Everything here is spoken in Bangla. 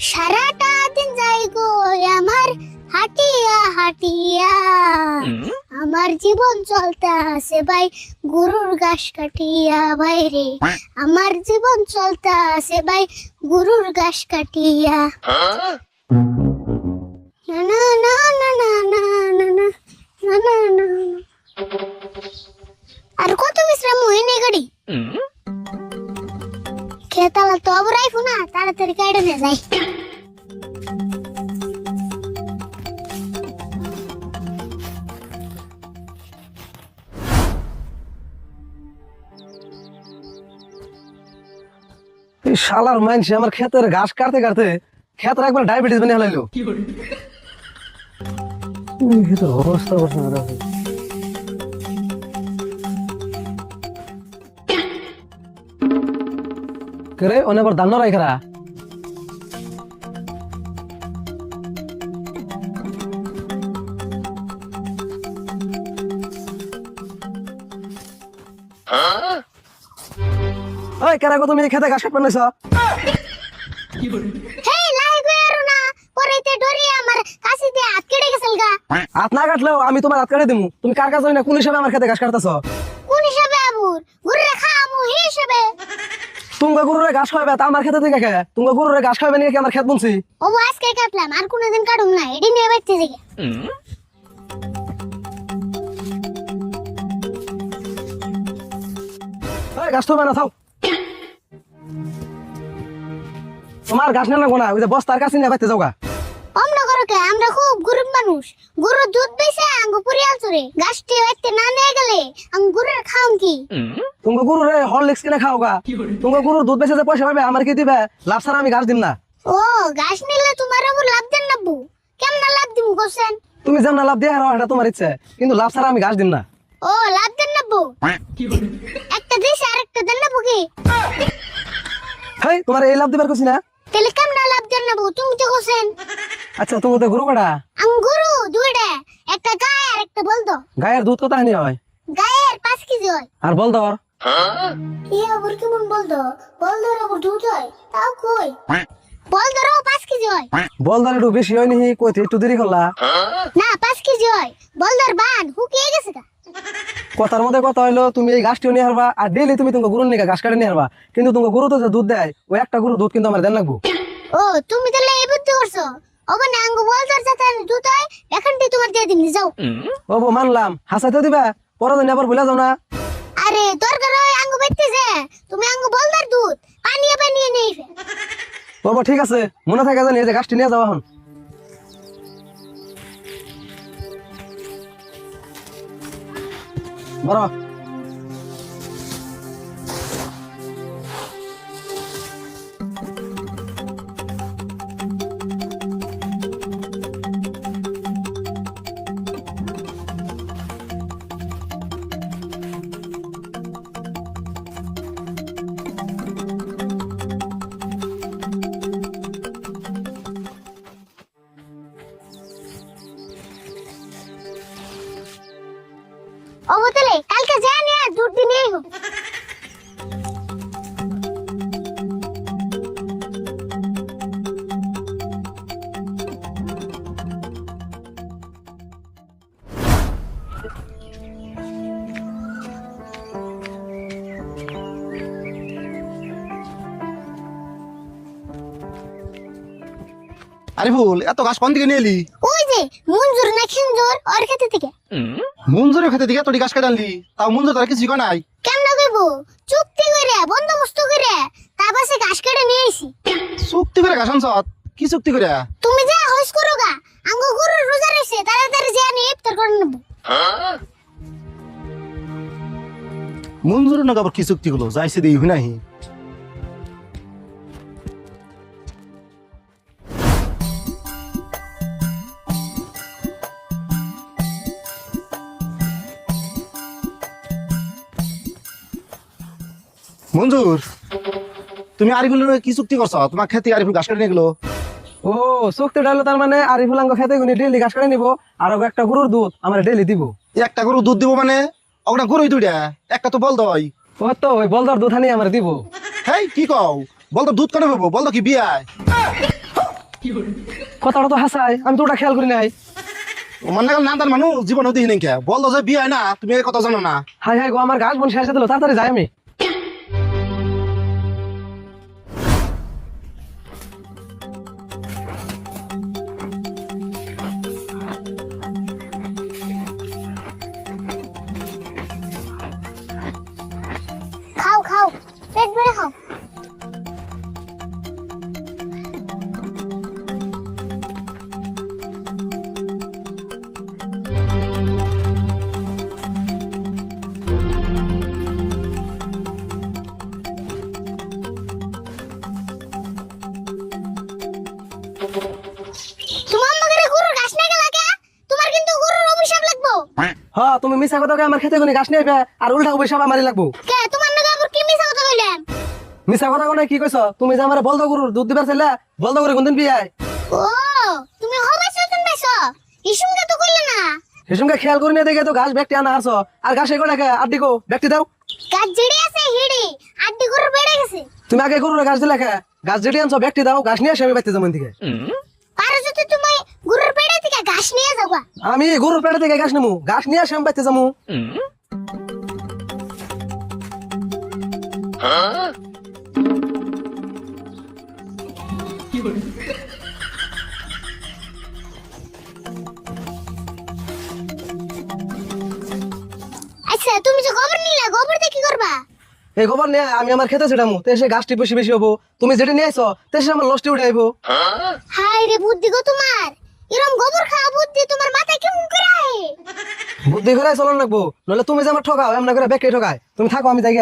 সারাটা দিন যাই গো আমার হাটিয়া হাটিয়া আমার জীবন চলতে আছে ভাই গরুর ঘাস কাটিয়া ভাই রে আমার জীবন চলতে আছে ভাই গরুর ঘাস কাটিয়া না না না না না না না না না না না না। আর কত বিশ্রাম হয়নি গাড়ি খেতালা তো আবার আইফো না তাড়াতাড়ি কেটে নিয়ে যাই এই শালার মাইনসে আমার ক্ষেতের ঘাস কাটতে কাটতে ক্ষেতের একবার ডায়াবেটিস বানিয়ে হলাইলো উই, ক্ষেতের অবস্থা করছে না দেখো। কে অনেক আবার দান্ন রাইখারা ওই কেরা তুমি খেতে ঘাস কাটবে নাইছ? হাত না কাটলেও আমি তোমার হাত কাটে দিমু। তুমি কার কাছে না কোন হিসাবে আমার খেতে ঘাস কাটতেছ? কোন হিসাবে আবুর? ঘুরে খামু হিসাবে। তুমি গরুরে ঘাস খাওয়াবে তা আমার খেতে থেকে খেয়ে। গরুরে ঘাস খাওয়াবে নাকি আমার খেত বুনছি? ও আজকে কাটলাম আর কোনোদিন কাটুম না এডি নিয়ে বাইতে থেকে এই ঘাস তো না থাও তোমার ঘাস না গোনা ওই যে বস্তার কাছে নিয়ে বাইতে যাওগা। আমরা করো কে আমরা খুব গরিব মানুষ। গরুর দুধ বেচে আঙ্গ পুরিয়াল চুরে গাছটি বাইতে না নিয়ে গেলে আঙ্গ গরুর কি? তুমি গরুরে হরলিক্স কিনে খাওগা। তুমি গরুর দুধ বেচে যে পয়সা পাবে আমার কি দিবে? লাভ ছাড়া আমি ঘাস দিম না। ও গাছ নিলে তোমার আবার লাভ দেন নাবু কেমন লাভ দিমু কোসেন তুমি যেমন লাভ দিয়ে হারো এটা তোমার ইচ্ছে। কিন্তু লাভ ছাড়া আমি ঘাস দিম না। ও লাভ দেন নাবু একটা দিছে আরেকটা দেন নাবু কি? হেই তোমার এই লাভ দিবার কছি না। তাহলে কেমন লাভ দেন নাবু তুমি তো কোসেন আচ্ছা তো গরু কাটা? আঙ্গুরু দুইটা। একটা গায়ে আর একটা বলদো। গায়ের দুধ কত হানি হয়? গায়ের পাঁচ কেজি হয়। আর বল দর ই আবার কেমন বলদো? বলদোর আবার দুধ হয়? তাও কই? বলদোরও পাঁচ কেজি হয়। বল দর একটু বেশি হয় নি কইতে একটু দেরি করলা? না পাঁচ কেজি হয়। বলদোর বান হুকিয়ে গেছে গা কথার মধ্যে কথা হইল তুমি এই গাছটিও নিয়ে হারবা আর ডেইলি তুমি তোমার গরুর নিয়ে ঘাস কাটে নিয়ে হারবা। কিন্তু তোমার গরু তো দুধ দেয় ওই একটা গরু দুধ কিন্তু আমার দেন লাগবো। ও তুমি তাহলে এই বুদ্ধি করছ? ওবে না আঙ্গু বলদোর যাতে দুধ হয় এখানটি তোমার দিয়ে দিমনি যাও। ও বউ, মানলাম। হাসাইতে দিবা? পরে দিন আবার ভুলে যাও না। আরে দরকার হয় আঙ্গু বাইতেছে তুমি আঙ্গু বলদার দুধ পানিয়ে পানিয়ে নেই ও বউ, ঠিক আছে। মনে থাকে জানি এই যে গাছটি নিয়ে যাও এখন। বড় ও বোতলে, কালকে যা নিয়ে দুধ দিয়ে নিয়ে আইবো। আরে ফুল এত গাছ কোন দিকে নিয়ে এলি যে মঞ্জুর না খিঞ্জুর ওর খেতে থেকে। মঞ্জুরের খেতে দিকে তোর গাছ কেটে আনলি। তাও মঞ্জুর তার কিছু নাই। কেমন কইবো? চুক্তি করে বন্দোবস্ত করে তার পাশে ঘাস কেটে নিয়ে আইছি। চুক্তি করে গাছ আনছত কি চুক্তি করে? তুমি যা হইস করো গা। আঙ্গ গরুর রোজা রইছে তাড়াতাড়ি যা নিয়ে ইফতার করে নেব। মঞ্জুরের নাকি কি চুক্তি হলো? যাইছে দিই নাহি মঞ্জুর তুমি আরিফুলের কি চুক্তি করছ? তোমার খেতে আরিফুল গাছ কেটে নিয়ে গেলো। ও চোখতে ডালো তার মানে আরিফুলাঙ্গ খেতে গুনি ডেইলি ঘাস কাটে নিব আর ওকে একটা গরুর দুধ আমার ডেইলি দিব। একটা গরু দুধ দিব মানে? ওটা গরুই দুইটা একটা তো বল দই ও তো ওই বলদার দুধ আনি আমার দিব। হেই কি কও? বল তো দুধ কেন পাবো বল তো কি বিয়ায় কথাটা তো হাসাই আমি তো ওটা খেয়াল করি নাই। মানে না তার মানুষ জীবনে দেখি নাকি বলতো যে বিয়ে না তুমি এই কথা জানো না? হাই হাই গো আমার গাছ বন শেষ দিল তাড়াতাড়ি যাই আমি। খাও পেট ভরে খাও হ্যাঁ তুমি মিশা কথা আমার খেতে কোনি গাছ আইবে, আর উল্টা অভিশাপ মারি লাগবো। মিশা কথা কোনে কি কইছ তুমি যে আমার বলদ গরুর দুধ দিবার চাইলে বলদ গরু কোনদিন বিয়ে আয় ও তুমি হবে সচেতন বেছো ইসুঙ্গে তো কইলে না। সেসঙ্গে খেয়াল করি না দেখে তো ঘাস ব্যক্তি আনা আসো আর ঘাস এগো নাকি আর দিকো ব্যক্তি দাও। গাছ জিড়ে আছে হিড়ি আড্ডি গরু বেড়ে গেছে তুমি আগে গরুর ঘাস দিলে খা ঘাস যেটি আনছো ব্যক্তি দাও ঘাস নিয়ে আসে আমি বাইতে যাব থেকে পারো যদি তুমি গরুর পেড়ে থেকে ঘাস নিয়ে যাবা। আমি গরুর পেটে থেকে ঘাস নেব ঘাস নিয়ে আসে আমি বাইতে যাব আচ্ছা তুমি যে গোবর নিলে গোবর দিয়ে কি করবা? এই খবর নিয়ে আমি আমার খেতে ছেড়ামু তো সে গাছটি বেশি বেশি হব। তুমি যেটা নিয়ে আসো তো সে আমার লস্টি উঠে আইবো। হাই রে বুদ্ধি গো তোমার! এরম গোবর খাওয়া বুদ্ধি তোমার মাথায় কেমন করে বুদ্ধি করে চলন লাগবো নলে তুমি যে আমার ঠকাও এমন করে বেকে ঠকায়। তুমি থাকো আমি যাই